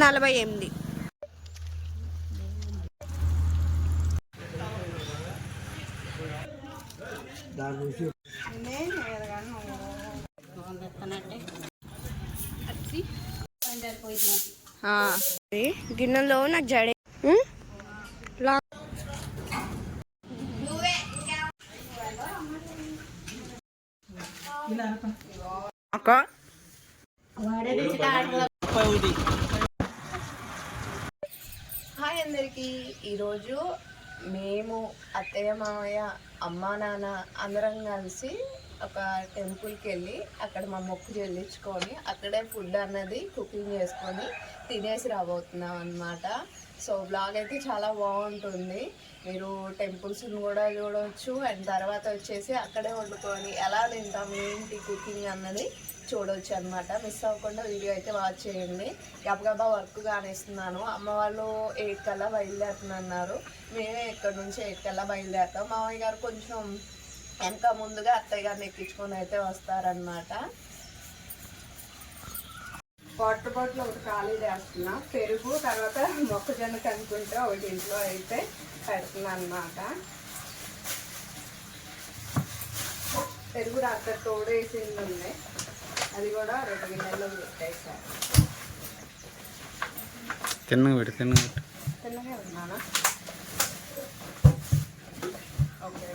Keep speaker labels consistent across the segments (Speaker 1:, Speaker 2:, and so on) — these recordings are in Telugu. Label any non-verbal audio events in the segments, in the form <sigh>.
Speaker 1: నలభై ఎనిమిది. గిన్నెలో నాకు జడే. అక్క. లా- హాయ్ అందరికీ. ఈరోజు మేము అత్తయ్య మామయ్య అమ్మ నాన్న అందరం కలిసి ఒక టెంపుల్కి వెళ్ళి అక్కడ మా మొక్కు చెల్లించుకొని అక్కడే ఫుడ్ అన్నది కుకింగ్ చేసుకొని తినేసి రాబోతున్నాం అనమాట సో బ్లాగ్ అయితే చాలా బాగుంటుంది. మీరు టెంపుల్స్ని కూడా చూడవచ్చు అండ్ తర్వాత వచ్చేసి అక్కడే వండుకొని ఎలా తింటాం ఏంటి కుకింగ్ అన్నది చూడవచ్చు అనమాట మిస్ అవ్వకుండా వీడియో అయితే వాచ్ చేయండి. గబగబా వర్క్ కానిస్తున్నాను. అమ్మ వాళ్ళు ఎయిట్ కల్లా బయలుదేరుతున్నారు మేమే ఇక్కడ నుంచి ఎయిట్ కల్లా బయలుదేరుతాం. మామయ్య గారు కొంచెం వెనక ముందుగా అత్తయ్య గారిని ఎక్కించుకొని అయితే వస్తారనమాట వాటర్ బాటిల్ ఒకటి ఖాళీ చేస్తున్నా. పెరుగు తర్వాత మొక్కజొన్న కనుక్కుంటే ఒకటి ఇంట్లో అయితే పెడుతున్నా అనమాట పెరుగు రాత్రి తోడేసింది ఉన్నాయి అది కూడా రెండు గిన్నెల్లో పెట్టేసాను
Speaker 2: తిన్నగా పెట్టు తిన్నగా పెట్టు.
Speaker 1: తిన్నగా ఉన్నానా? ఓకే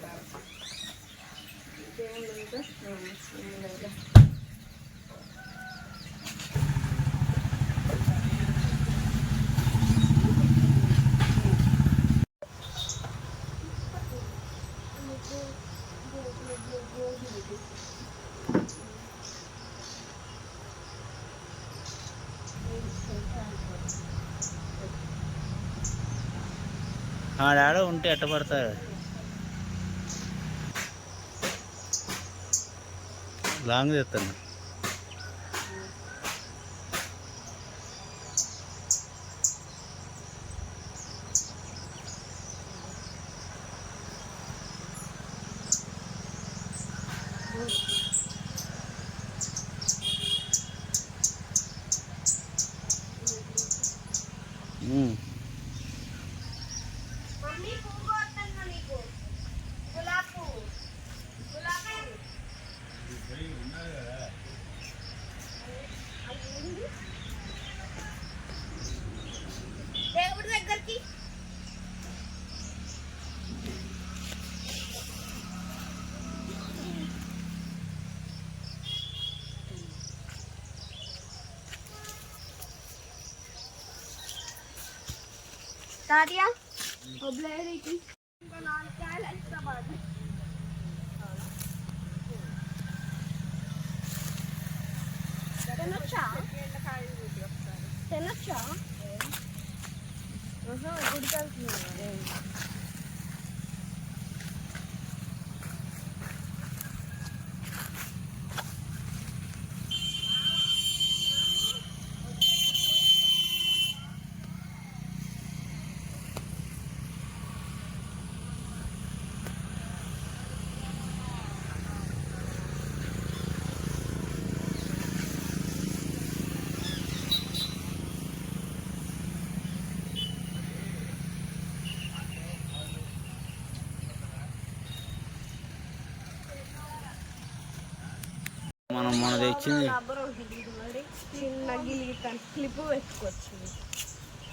Speaker 2: ఆడాడ ఉంటే ఎట్ట పడతారు? లాంగ్ తెస్తాను
Speaker 1: తాతయ్య ఒబ్లేరికి ఇంకా నాలుగు కాయలు ఎక్స్ట్రా పడతాయి తినొచ్చా తినొచ్చా గుడికెళ్తున్నాను
Speaker 2: మనం మన తెచ్చింది.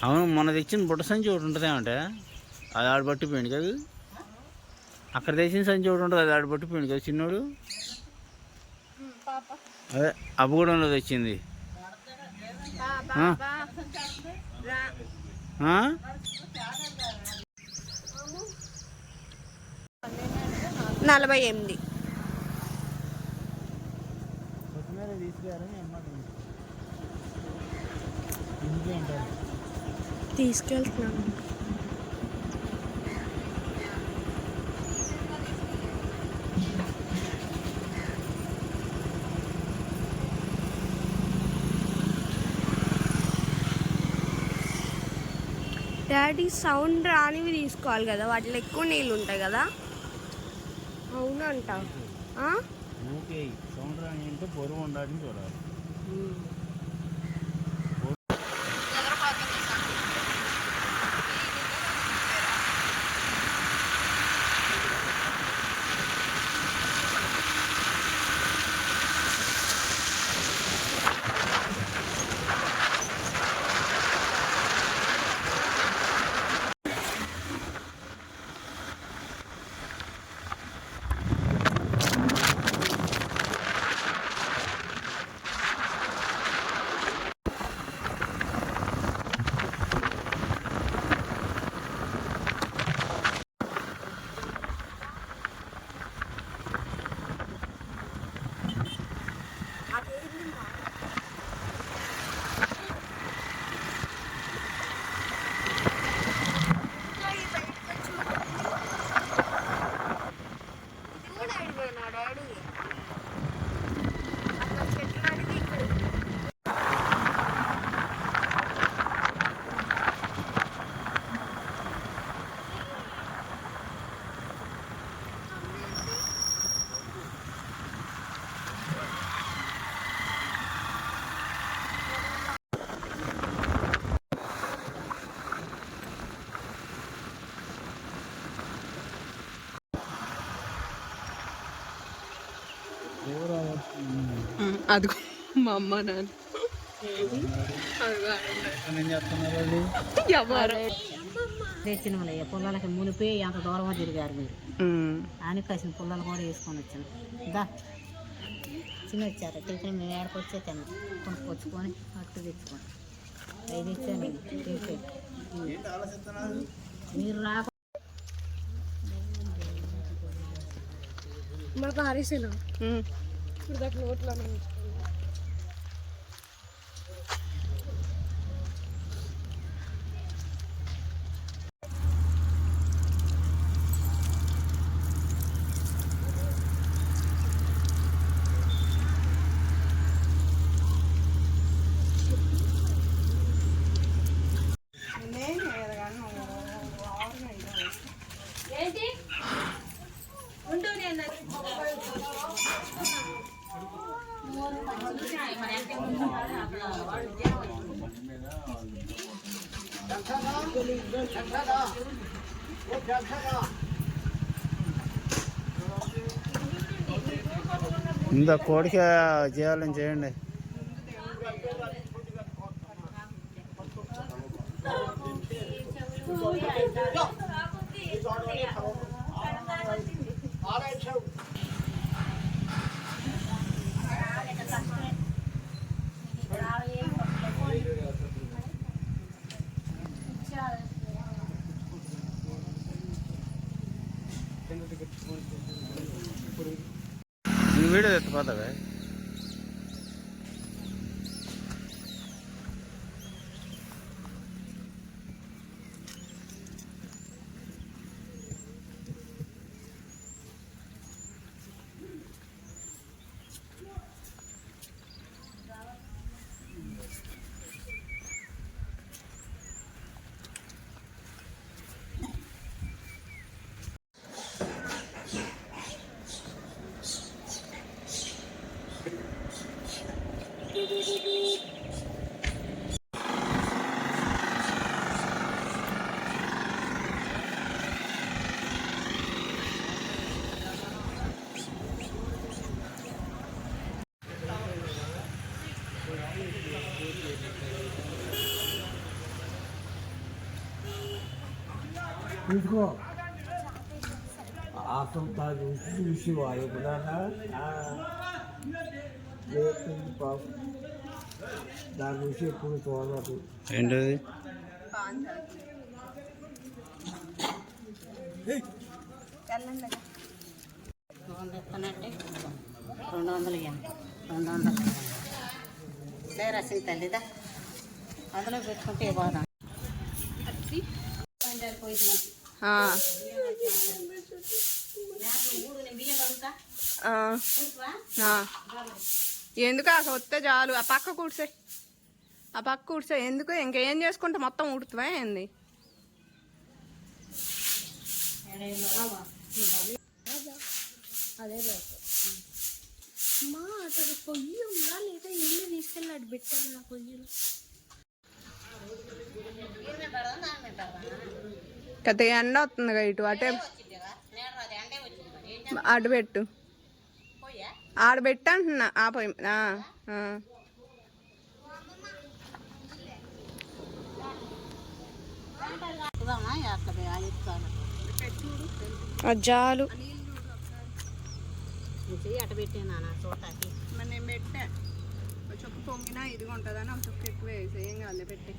Speaker 2: అవును మన తెచ్చిన బుట్ట సంచి ఒకటి ఉంటుంది ఏమంటే అది ఆడ పట్టిపోయింది కదా. అక్కడ తెచ్చిన సంచి ఒకటి ఉంటుంది అది ఆడ పట్టిపోయింది కదా చిన్నోడు. అదే అబ్బగూడెంలో తెచ్చింది. ఆ? ఆ?
Speaker 1: నలభై ఎనిమిది తీసుకెళ్తున్నాను డాడీ సౌండ్ రానివి తీసుకోవాలి కదా వాటిలో ఎక్కువ నీళ్ళు ఉంటాయి కదా అవునంట ఆ?
Speaker 2: ఓకే సౌండ్ రాని
Speaker 1: అదిగో మా అమ్మ నాన్న.
Speaker 2: ఏం చేస్తున్నారు వాళ్ళు
Speaker 1: ఎవరు?
Speaker 3: తెచ్చిన వాళ్ళయ్య పుల్లలకి మునిపి అంత దూరమో తిరిగారు మీరు. అని కసిన పుల్లలు కూడా వేసుకొని వచ్చాను. దా. చిన్న వచ్చారు టిఫిన్ మేము ఏడకి వచ్చే తిన్నాం. కొనుక్కొచ్చుకొని అట్టు తెచ్చుకొని ఐదు ఇచ్చాను టిఫిన్. మీరు రాక
Speaker 4: మాకు ఆరేసేనా ఇప్పుడు దాకా నోట్లో
Speaker 2: ఇంత కోడిక చేయాలని చేయండి నువ్వు వీడియో ఎత్తిపోతావే
Speaker 5: ఇదిగో అసలు దాని చూసి ఎప్పుడన్నా లేకుంది పాపం. దాని నుంచి ఎప్పుడు చూడదు
Speaker 2: ఏంటది?
Speaker 3: రెండు వందలు రెండు వందలు లేరా సింగ్ తల్లిదా అందులో పెట్టుకుంటే బాధ
Speaker 1: ఎందుకు అసలు వస్తే చాలు? ఆ పక్క కూర్చే. ఆ పక్క కూర్చే. ఎందుకు? ఇంకేం చేసుకుంటే మొత్తం ఉడుతువా ఏంది?
Speaker 4: మా అతను పొయ్యి ఉందా? లేదా ఇల్లు తీసుకెళ్ళాడు పెట్టాను నా పొయ్యిలో?
Speaker 1: పెద్ద ఎండ వస్తుందిగా ఇటు అటే అటు పెట్టు. ఆడ పెట్టు అంటున్నా. ఆ పొయ్యి మీద. ఆ,
Speaker 3: పెట్టాను చూడటానికి
Speaker 1: మరి నేను పెట్టా ఒక చుక్క పొంగినా ఇదిగా ఉంటుందని ఒక చుక్క ఎక్కువ వేసి కాదు పెట్టి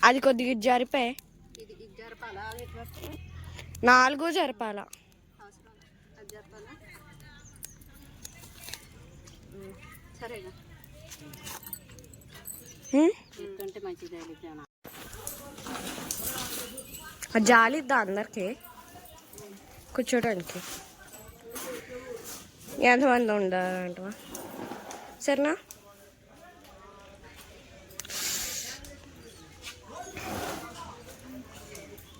Speaker 4: అది కొద్దిగా
Speaker 1: వస్తుంది?
Speaker 4: నాలుగు జరపాల.
Speaker 1: అవసరం అది జరపాలా ఉమ్, సరేగా
Speaker 4: హ్మ్?
Speaker 3: ఎత్తుంటే మంచిది వెళ్ళిపోయాను
Speaker 4: ఆ జాలి ఇద్దా అందరికి? కూర్చోడానికి ఎంతమంది ఉండాలంటవా? సరేనా?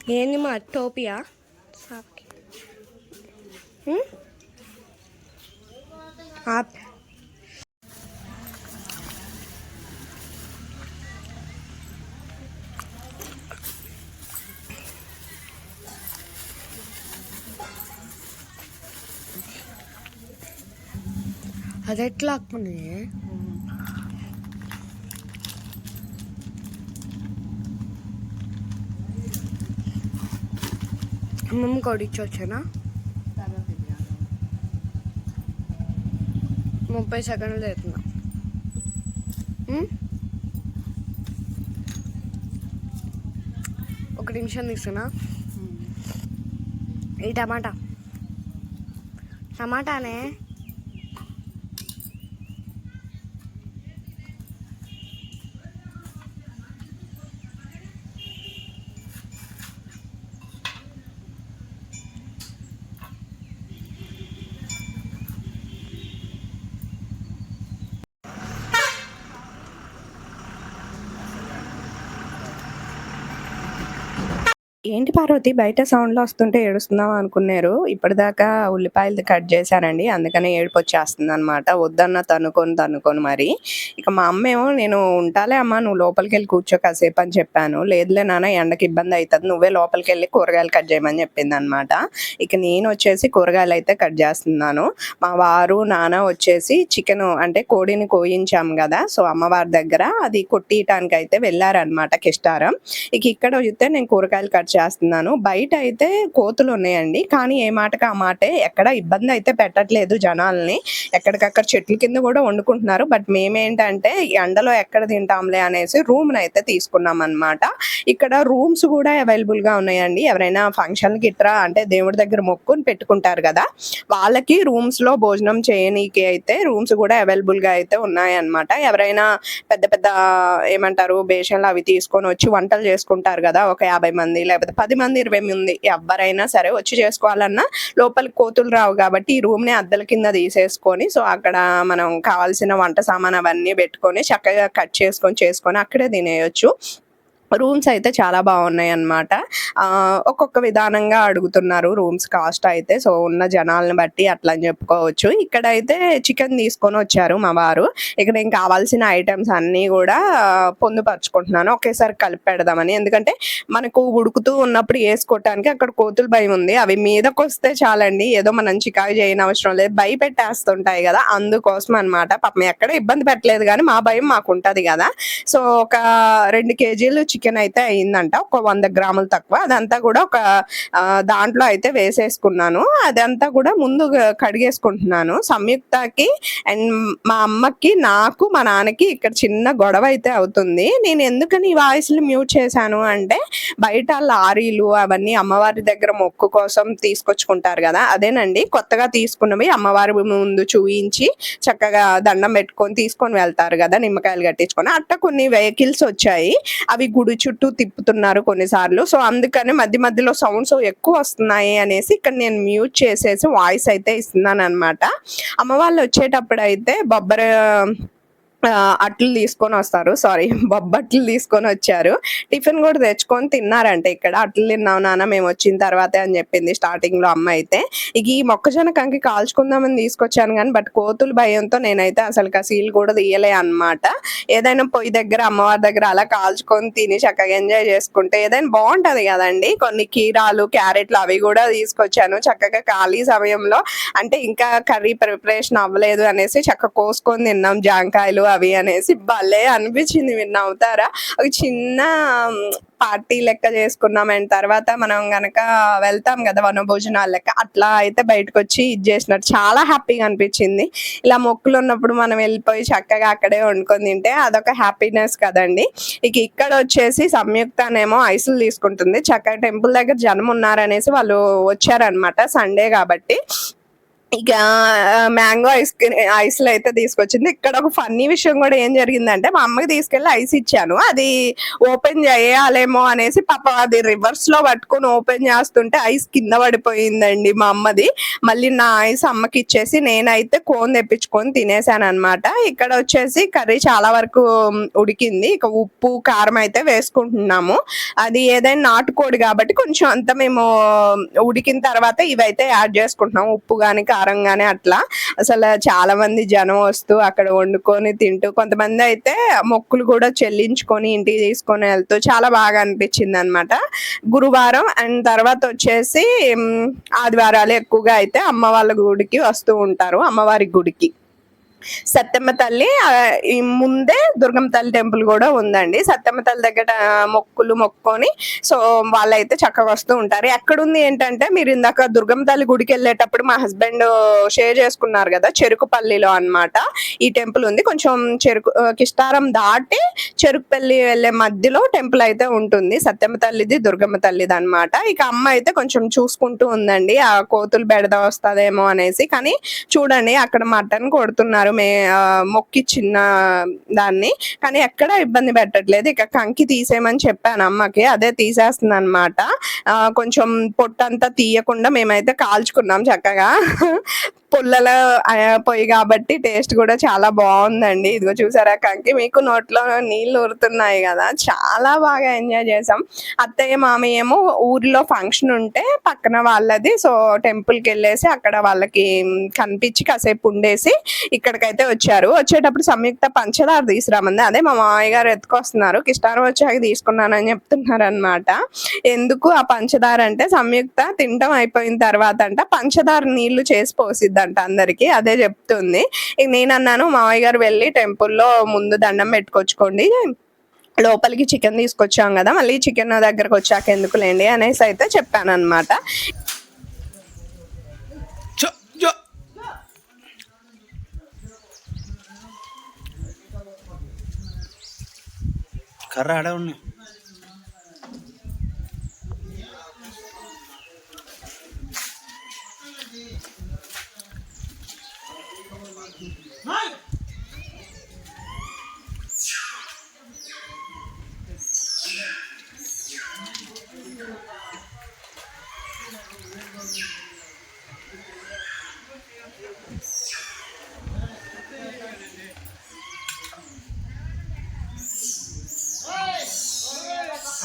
Speaker 4: ఏంది మా టోపియా సాప్కి హ్మ్? ఆప్ అది ఎట్లా ఆకుని అమ్మమ్మ కొడిచ్చొచ్చానా ముప్పై సెకండ్లు అవుతున్నా? ఒక నిమిషం తీసుకున్నా ఈ టమాటా టమాటానే
Speaker 6: ఏంటి పార్వతి? బయట సౌండ్లో వస్తుంటే ఏడుస్తున్నాం అనుకున్నారు. ఇప్పటిదాకా ఉల్లిపాయలు కట్ చేశానండి అందుకనే ఏడుపు వచ్చేస్తుంది అనమాట వద్దన్న తనుకొని తనుకొని మరి. ఇక మా అమ్మ ఏమో నేను ఉంటాలే అమ్మ నువ్వు లోపలికి వెళ్ళి కూర్చో కాసేపు అని చెప్పాను. లేదులే నాన్న ఎండకి ఇబ్బంది అవుతుంది నువ్వే లోపలికి వెళ్ళి కూరగాయలు కట్ చేయమని చెప్పింది అనమాట ఇక నేను వచ్చేసి కూరగాయలు అయితే కట్ చేస్తున్నాను. మా వారు నాన్న వచ్చేసి చికెన్ అంటే కోడిని కోయించాం కదా. సో అమ్మవారి దగ్గర అది కొట్టియటానికి అయితే వెళ్ళారనమాట కిష్టారం. ఇక ఇక్కడ చూస్తే నేను కూరగాయలు కట్ చేస్తున్నాను. బయట అయితే కోతులు ఉన్నాయండి. కానీ ఏ మాటకి ఆ మాటే ఎక్కడ ఇబ్బంది అయితే పెట్టట్లేదు జనాల్ని. ఎక్కడికక్కడ చెట్ల కింద కూడా వండుకుంటున్నారు. బట్ మేమేంటంటే ఎండలో ఎక్కడ తింటాంలే అనేసి రూమ్ అయితే తీసుకున్నాం అనమాట ఇక్కడ రూమ్స్ కూడా అవైలబుల్గా ఉన్నాయండి. ఎవరైనా ఫంక్షన్ గిట్రా అంటే దేవుడి దగ్గర మొక్కుని పెట్టుకుంటారు కదా. వాళ్ళకి రూమ్స్లో భోజనం చేయనీకి అయితే రూమ్స్ కూడా అవైలబుల్గా అయితే ఉన్నాయన్నమాట. ఎవరైనా పెద్ద పెద్ద ఏమంటారు బేషన్లు అవి తీసుకొని వచ్చి వంటలు చేసుకుంటారు కదా. ఒక యాభై మంది లేకపోతే పది మంది ఇరవై మంది ఎవరైనా సరే వచ్చి చేసుకోవాలన్నా లోపలికి కోతులు రావు కాబట్టి ఈ రూమ్ని అద్దెల కింద తీసేసుకొని సో అక్కడ మనం కావాల్సిన వంట సామాన్ అవన్నీ పెట్టుకొని చక్కగా కట్ చేసుకొని చేసుకొని అక్కడే తినేయొచ్చు. రూమ్స్ అయితే చాలా బాగున్నాయి అన్నమాట ఒక్కొక్క విధానంగా అడుగుతున్నారు రూమ్స్ కాస్ట్ అయితే. సో ఉన్న జనాలను బట్టి అట్లా అని చెప్పుకోవచ్చు. ఇక్కడ అయితే చికెన్ తీసుకొని వచ్చారు మా వారు. ఇక్కడ ఏం కావాల్సిన ఐటమ్స్ అన్నీ కూడా పొందుపరుచుకుంటున్నాను. ఒకేసారి కలిపి పెడదామని. ఎందుకంటే మనకు ఉడుకుతూ ఉన్నప్పుడు వేసుకోవటానికి అక్కడ కోతుల భయం ఉంది. అవి మీదకు వస్తే చాలండి. ఏదో మనం చికాకు చేయని అవసరం లేదు. భయపెట్టేస్తుంటాయి కదా. అందుకోసం అన్నమాట. పాపం ఎక్కడ ఇబ్బంది పెట్టలేదు కానీ మా భయం మాకు ఉంటది కదా. సో ఒక రెండు కేజీలు చికెన్ చికెన్ అయితే అయిందంట. ఒక వంద గ్రాములు తక్కువ. అదంతా కూడా ఒక దాంట్లో అయితే వేసేసుకున్నాను. అదంతా కూడా ముందు కడిగేసుకుంటున్నాను. సంయుక్తకి అండ్ మా అమ్మకి నాకు మా నాన్నకి ఇక్కడ చిన్న గొడవ అయితే అవుతుంది. నేను ఎందుకని ఈ వాయిస్లు మ్యూట్ చేశాను అంటే బయట లారీలు అవన్నీ అమ్మవారి దగ్గర మొక్కు కోసం తీసుకొచ్చుకుంటారు కదా అదేనండి. కొత్తగా తీసుకున్నవి అమ్మవారి ముందు చూయించి చక్కగా దండం పెట్టుకొని తీసుకొని వెళ్తారు కదా నిమ్మకాయలు కట్టించుకొని. అట్ట కొన్ని వెహికల్స్ వచ్చాయి. అవి గుడి చుట్టూ తిప్పుతున్నారు కొన్నిసార్లు. సో అందుకని మధ్య మధ్యలో సౌండ్స్ ఎక్కువ వస్తున్నాయి అనేసి ఇక్కడ నేను మ్యూట్ చేసేసి వాయిస్ అయితే ఇస్తున్నాను అనమాట అమ్మ వాళ్ళు వచ్చేటప్పుడు అయితే బొబ్బర అట్లు తీసుకొని వస్తారు. సారీ <laughs> బొబ్బట్లు తీసుకొని వచ్చారు. టిఫిన్ కూడా తెచ్చుకొని తిన్నారంటే ఇక్కడ. అట్లు తిన్నాం నాన్న మేము వచ్చిన తర్వాతే అని చెప్పింది స్టార్టింగ్లో అమ్మ అయితే. ఇక ఈ మొక్కజొన్న కంకి కాల్చుకుందామని తీసుకొచ్చాను కానీ బట్ కోతుల భయంతో నేనైతే అసలు సీల్ కూడా తీయలే అన్నమాట. ఏదైనా పొయ్యి దగ్గర అమ్మవారి దగ్గర అలా కాల్చుకొని తిని చక్కగా ఎంజాయ్ చేసుకుంటే ఏదైనా బాగుంటది కదండి. కొన్ని కీరాలు క్యారెట్లు అవి కూడా తీసుకొచ్చాను చక్కగా ఖాళీ సమయంలో. అంటే ఇంకా కర్రీ ప్రిపరేషన్ అవ్వలేదు అనేసి చక్కగా కోసుకొని తిన్నాం జాంకాయలు అవి అనేసి భలే అనిపించింది మీరు నవ్వుతారా? ఒక చిన్న పార్టీ లెక్క చేసుకున్నాం అండ్ తర్వాత మనం గనక వెళ్తాం కదా వనభోజనాలు లెక్క అట్లా అయితే బయటకు వచ్చి ఇది చేసినట్టు చాలా హ్యాపీగా అనిపించింది. ఇలా మొక్కులు ఉన్నప్పుడు మనం వెళ్ళిపోయి చక్కగా అక్కడే వండుకొని తింటే అదొక హ్యాపీనెస్ కదండి. ఇక ఇక్కడ వచ్చేసి సంయుక్తనేమో ఐసులు తీసుకుంటుంది. చక్కగా టెంపుల్ దగ్గర జనం ఉన్నారనేసి వాళ్ళు వచ్చారనమాట సండే కాబట్టి. ఇక మ్యాంగో ఐస్ ఐస్లు అయితే తీసుకొచ్చింది. ఇక్కడ ఒక ఫన్నీ విషయం కూడా ఏం జరిగిందంటే మా అమ్మకి తీసుకెళ్ళి ఐస్ ఇచ్చాను. అది ఓపెన్ చేయాలేమో అనేసి పాప అది రివర్స్లో పట్టుకొని ఓపెన్ చేస్తుంటే ఐస్ కింద పడిపోయిందండి మా అమ్మది. మళ్ళీ నా ఐస్ అమ్మకి ఇచ్చేసి నేనైతే కోన్ తెప్పించుకొని తినేసాను అనమాట ఇక్కడ వచ్చేసి కర్రీ చాలా వరకు ఉడికింది. ఇక ఉప్పు కారం అయితే వేసుకుంటున్నాము. అది ఏదైనా నాటుకోడి కాబట్టి కొంచెం అంత మేము ఉడికిన తర్వాత ఇవైతే యాడ్ చేసుకుంటున్నాము. ఉప్పు కానీ కారంగానే అట్లా. అసలు చాలా మంది జనం వస్తూ అక్కడ వండుకొని తింటూ కొంతమంది అయితే మొక్కులు కూడా చెల్లించుకొని ఇంటికి తీసుకొని వెళ్తూ చాలా బాగా అనిపించింది అనమాట గురువారం అండ్ తర్వాత వచ్చేసి ఆదివారాలు ఎక్కువగా అయితే అమ్మ వాళ్ళ గుడికి వస్తూ ఉంటారు అమ్మవారి గుడికి. సత్యమ్మ తల్లి ఈ ముందే దుర్గమ్మ తల్లి టెంపుల్ కూడా ఉందండి. సత్యమ్మ తల్లి దగ్గర మొక్కులు మొక్కుకొని సో వాళ్ళైతే చక్కగా వస్తూ ఉంటారు. ఎక్కడుంది ఏంటంటే మీరు ఇందాక దుర్గమ్మ తల్లి గుడికి వెళ్ళేటప్పుడు మా హస్బెండ్ షేర్ చేసుకున్నారు కదా చెరుకుపల్లిలో అన్నమాట. ఈ టెంపుల్ ఉంది. కొంచెం చెరుకు కిష్టారం దాటి చెరుకుపల్లి వెళ్ళే మధ్యలో టెంపుల్ అయితే ఉంటుంది. సత్యమ్మ తల్లిది దుర్గమ్మ తల్లిది అన్నమాట. ఇక అమ్మ అయితే కొంచెం చూసుకుంటూ ఉందండి. ఆ కోతులు బెడద వస్తుందేమో అనేసి. కానీ చూడండి అక్కడ మటన్ కొడుతున్నారు. మే మొక్కి చిన్న దాన్ని. కానీ ఎక్కడ ఇబ్బంది పెట్టట్లేదు. ఇక కంకి తీసేయమని చెప్పాను అమ్మకి. అదే తీసేస్తుంది అనమాట కొంచెం పొట్టంతా తీయకుండా మేమైతే కాల్చుకున్నాం చక్కగా. పుల్లల పొయ్యి కాబట్టి టేస్ట్ కూడా చాలా బాగుందండి. ఇదిగో చూసారా కంకి? మీకు నోట్లో నీళ్ళు ఊరుతున్నాయి కదా. చాలా బాగా ఎంజాయ్ చేసాం అత్తయ్య మామయ్య ఏమో ఊరిలో ఫంక్షన్ ఉంటే పక్కన వాళ్ళది. సో టెంపుల్కి వెళ్ళేసి అక్కడ వాళ్ళకి కనిపించి కాసేపు ఉండేసి ఇక్కడికైతే వచ్చారు. వచ్చేటప్పుడు సంయుక్త పంచదార తీసుకురామంది. అదే మా మామయ్య గారు ఎత్తుకొస్తున్నారు. కిష్టారం వచ్చాక తీసుకున్నానని చెప్తున్నారు అనమాట ఎందుకు ఆ పంచదార అంటే సంయుక్త తింటం అయిపోయిన తర్వాత అంట పంచదార నీళ్ళు చేసి పోసిద్దాం పోసిద్దంట అందరికి. అదే చెప్తుంది. ఇక నేను అన్నాను మామయ్య గారు వెళ్ళి టెంపుల్లో ముందు దండం పెట్టుకొచ్చుకోండి. లోపలికి చికెన్ తీసుకొచ్చాం కదా మళ్ళీ చికెన్ దగ్గరకు వచ్చాక ఎందుకులేండి? అనేసి అయితే చెప్పాను అనమాట
Speaker 2: కర్ర ఆడే ఉన్నాయి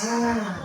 Speaker 2: Ah.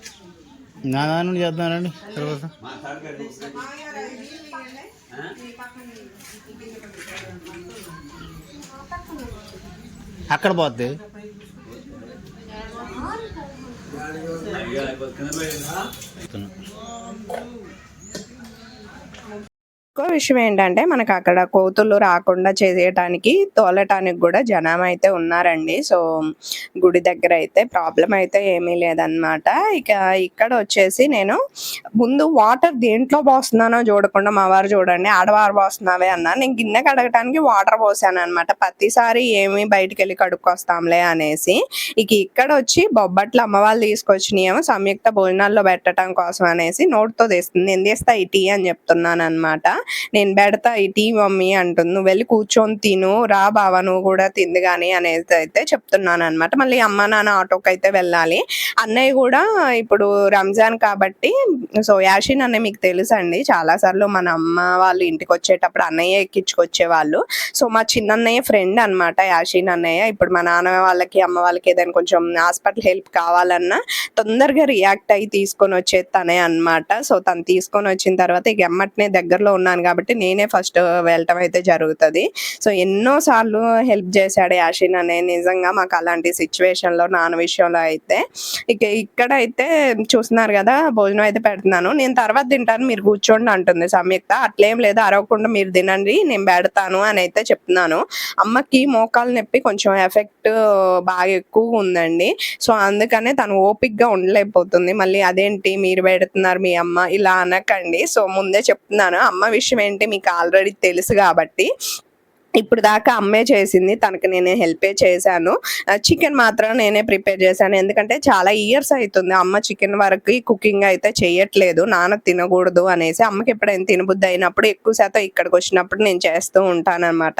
Speaker 2: నా దాని నుండి చేద్దానండి తర్వాత అక్కడ పోద్ది
Speaker 6: ఇంకో విషయం ఏంటంటే మనకు అక్కడ కోతులు రాకుండా చేయటానికి తోలటానికి కూడా జనం అయితే ఉన్నారండి. సో గుడి దగ్గర అయితే ప్రాబ్లం అయితే ఏమీ లేదన్నమాట. ఇక ఇక్కడ వచ్చేసి నేను ముందు వాటర్ దేంట్లో పోస్తున్నానో చూడకుండా మా వారు చూడండి ఆడవారు పోస్తున్నావే అన్నా నేను గిన్నె కడగటానికి వాటర్ పోసాను అనమాట ప్రతిసారి ఏమి బయటికి వెళ్ళి కడుక్కొస్తాంలే అనేసి. ఇక ఇక్కడ వచ్చి బొబ్బట్లు అమ్మవాళ్ళు తీసుకొచ్చినాయేమో సంయుక్త భోజనాల్లో పెట్టడం కోసం అనేసి నోట్తో తెస్తుంది. నేను తీస్తా ఈ టీ అని చెప్తున్నాను అనమాట నేను పెడతా ఈ టీ మమ్మీ అంటుంది. నువ్వు వెళ్ళి కూర్చొని తిను రా బావా నువ్వు కూడా తింది కానీ అనేది అయితే చెప్తున్నాను అనమాట మళ్ళీ అమ్మ నాన్న ఆటోకి అయితే వెళ్ళాలి. అన్నయ్య కూడా ఇప్పుడు రంజాన్ కాబట్టి సో యాషిన్ అన్నయ్య మీకు తెలుసండి. చాలా సార్లు మన అమ్మ వాళ్ళు ఇంటికి వచ్చేటప్పుడు అన్నయ్య ఎక్కించుకొచ్చేవాళ్ళు సో మా చిన్నన్నయ్య ఫ్రెండ్ అన్నమాట యాషిన్ అన్నయ్య. ఇప్పుడు మా నాన్న వాళ్ళకి అమ్మ వాళ్ళకి ఏదైనా కొంచెం హాస్పిటల్ హెల్ప్ కావాలన్నా తొందరగా రియాక్ట్ అయ్యి తీసుకొని వచ్చేది తనే అన్నమాట. సో తను తీసుకొని వచ్చిన తర్వాత ఇక ఎమ్మటనే దగ్గరలో ఉన్న ఉన్నాను కాబట్టి నేనే ఫస్ట్ వెళ్ళటం అయితే జరుగుతుంది. సో ఎన్నోసార్లు హెల్ప్ చేశాడు యాషిన్ అనే. నిజంగా మాకు అలాంటి సిచ్యువేషన్లో నాన్న విషయంలో అయితే. ఇక ఇక్కడ అయితే చూస్తున్నారు కదా భోజనం అయితే పెడుతున్నాను. నేను తర్వాత తింటాను మీరు కూర్చోండి అంటుంది సంయుక్త. అట్లేం లేదు అరవకుండా మీరు తినండి నేను పెడతాను అని అయితే చెప్తున్నాను. అమ్మకి మోకాలు నొప్పి కొంచెం ఎఫెక్ట్ బాగా ఎక్కువ ఉందండి. సో అందుకనే తను ఓపిక్గా ఉండలేకపోతుంది. మళ్ళీ అదేంటి మీరు పెడుతున్నారు మీ అమ్మ ఇలా అనకండి. సో ముందే చెప్తున్నాను. అమ్మ విషయం ఏంటి? మీకు ఆల్రెడీ తెలుసు కాబట్టి. ఇప్పుడు దాకా అమ్మే చేసింది తనకి నేనే హెల్పే చేశాను. చికెన్ మాత్రం నేనే ప్రిపేర్ చేశాను. ఎందుకంటే చాలా ఇయర్స్ అవుతుంది అమ్మ చికెన్ వరకు కుకింగ్ అయితే చేయట్లేదు. నాన్న తినకూడదు అనేసి అమ్మకి ఎప్పుడైనా తినబుద్ధి అయినప్పుడు ఎక్కువ శాతం ఇక్కడికి వచ్చినప్పుడు నేను చేస్తూ ఉంటానన్నమాట.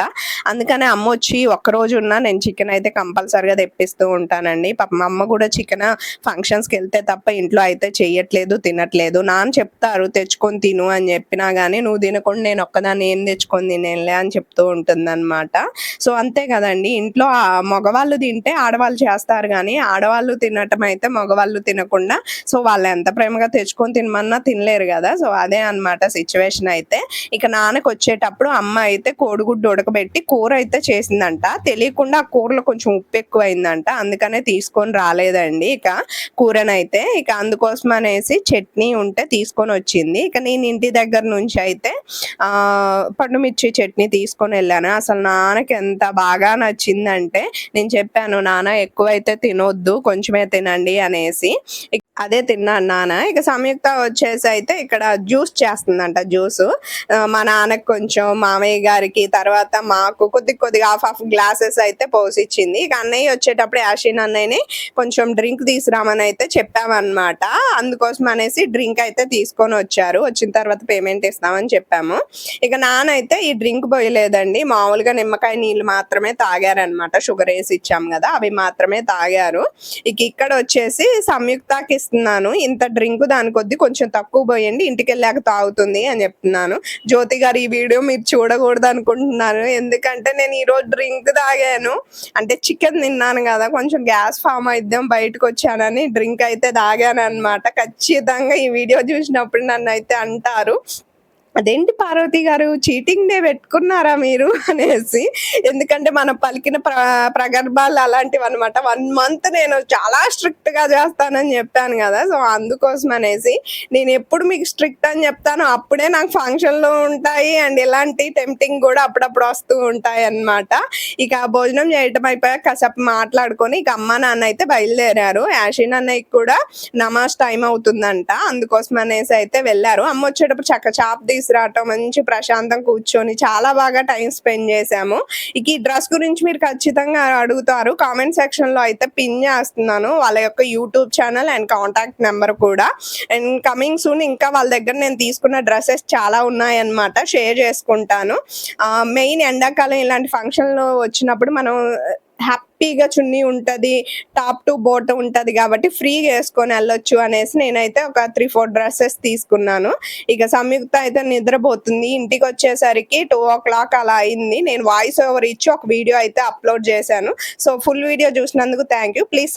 Speaker 6: అందుకనే అమ్మ వచ్చి ఒక్కరోజు ఉన్నా నేను చికెన్ అయితే కంపల్సరిగా తెప్పిస్తూ ఉంటానండి. పాప మా అమ్మ కూడా చికెన్ ఫంక్షన్స్కి వెళ్తే తప్ప ఇంట్లో అయితే చేయట్లేదు తినట్లేదు. నాన్న చెప్తారు తెచ్చుకొని తిను అని చెప్పినా కానీ నువ్వు తినకుండా నేను ఒక్కదాన్ని ఏం తెచ్చుకొని తినేలే అని చెప్తూ ఉంటుంది. ఉంటుందన్నమాట. సో అంతే కదండి. ఇంట్లో మగవాళ్ళు తింటే ఆడవాళ్ళు చేస్తారు కానీ ఆడవాళ్ళు తినటం అయితే మగవాళ్ళు తినకుండా సో వాళ్ళు ఎంత ప్రేమగా తెచ్చుకొని తినమన్నా తినలేరు కదా. సో అదే అన్నమాట సిచ్యువేషన్ అయితే. ఇక నాన్నకు వచ్చేటప్పుడు అమ్మ అయితే కోడిగుడ్డు ఉడకబెట్టి కూర అయితే చేసిందంట. తెలియకుండా ఆ కూరలో కొంచెం ఉప్పు ఎక్కువైందంట. అందుకనే తీసుకొని రాలేదండి ఇక కూరనైతే. ఇక అందుకోసం అనేసి చట్నీ ఉంటే తీసుకొని వచ్చింది. ఇక నేను ఇంటి దగ్గర నుంచి అయితే ఆ పండుమిర్చి చట్నీ తీసుకొని వెళ్ళాను. అసలు నాన్నకి ఎంత బాగా నచ్చిందంటే నేను చెప్పాను నాన్న ఎక్కువైతే తినొద్దు కొంచెమే తినండి అనేసి. అదే తిన్నాను నాన్న ఇక సంయుక్త వచ్చేసి అయితే ఇక్కడ జ్యూస్ చేస్తుందంట జ్యూస్. మా నాన్నకి కొంచెం మామయ్య గారికి తర్వాత మాకు కొద్ది కొద్దిగా హాఫ్ హాఫ్ గ్లాసెస్ అయితే పోసిచ్చింది. ఇక అన్నయ్య వచ్చేటప్పుడు యాషిన్ అన్నయ్యని కొంచెం డ్రింక్ తీసుకురామని అయితే చెప్పామన్నమాట. అందుకోసం అనేసి డ్రింక్ అయితే తీసుకొని వచ్చారు. వచ్చిన తర్వాత పేమెంట్ ఇస్తామని చెప్పాము. ఇక నాన్న అయితే ఈ డ్రింక్ పోయలేదండి. మామూలుగా నిమ్మకాయ నీళ్ళు మాత్రమే తాగారనమాట షుగర్ వేసి ఇచ్చాము కదా అవి మాత్రమే తాగారు. ఇక ఇక్కడ వచ్చేసి సంయుక్తకి ఇస్తున్నాను ఇంత డ్రింక్ దాని కొద్ది కొంచెం తక్కువ పోయండి ఇంటికి వెళ్ళాక తాగుతుంది అని చెప్తున్నాను. జ్యోతి గారు ఈ వీడియో మీరు చూడకూడదు అనుకుంటున్నాను ఎందుకంటే నేను ఈరోజు డ్రింక్ తాగాను. అంటే చికెన్ తిన్నాను కదా కొంచెం గ్యాస్ ఫామ్ అయిద్దాం బయటకు వచ్చానని డ్రింక్ అయితే తాగాను అనమాట ఖచ్చితంగా ఈ వీడియో చూసినప్పుడు నన్ను అయితే అంటారు. అదేంటి పార్వతి గారు? చీటింగ్ డే పెట్టుకున్నారా మీరు? <laughs> అనేసి. ఎందుకంటే మనం పలికిన ప్ర ప్రగర్భాలు అలాంటివి అనమాట వన్ మంత్ నేను చాలా స్ట్రిక్ట్గా చేస్తానని చెప్పాను కదా. సో అందుకోసం అనేసి నేను ఎప్పుడు మీకు స్ట్రిక్ట్ అని చెప్తాను అప్పుడే నాకు ఫంక్షన్లు ఉంటాయి అండ్ ఇలాంటి టెంప్టింగ్ కూడా అప్పుడప్పుడు వస్తూ ఉంటాయి అన్నమాట. ఇక భోజనం చేయటం అయిపోయాక కాసేపు మాట్లాడుకొని ఇక అమ్మ నాన్న అయితే బయలుదేరారు. యాషిన్ అన్నయ్య కూడా నమాజ్ టైం అవుతుందంట. అందుకోసం అనేసి అయితే వెళ్ళారు. అమ్మ వచ్చేటప్పుడు చక్క చాప్ తీసుకురావటం మంచి ప్రశాంతం కూర్చొని చాలా బాగా టైం స్పెండ్ చేశాము. ఇక ఈ డ్రెస్ గురించి మీరు ఖచ్చితంగా అడుగుతారు. కామెంట్ సెక్షన్లో అయితే పిన్ చేస్తున్నాను. వాళ్ళ యొక్క YouTube channel and contact number కూడా. అండ్ కమింగ్ సూన్ ఇంకా వాళ్ళ దగ్గర నేను తీసుకున్న డ్రెస్సెస్ చాలా ఉన్నాయన్నమాట. షేర్ చేసుకుంటాను. మెయిన్ ఎండాకాలం ఇలాంటి ఫంక్షన్లు వచ్చినప్పుడు మనం హ్యాపీగా చున్నీ ఉంటుంది టాప్ టు బోట్ ఉంటుంది కాబట్టి ఫ్రీగా వేసుకొని వెళ్ళొచ్చు అనేసి నేనైతే ఒక త్రీ ఫోర్ డ్రెస్సెస్ తీసుకున్నాను. ఇక సంయుక్త అయితే నిద్రపోతుంది. ఇంటికి వచ్చేసరికి టూ ఓ క్లాక్ అలా అయింది. నేను వాయిస్ ఓవర్ ఇచ్చి ఒక వీడియో అయితే అప్లోడ్ చేశాను. సో ఫుల్ వీడియో చూసినందుకు థ్యాంక్ యూ. ప్లీజ్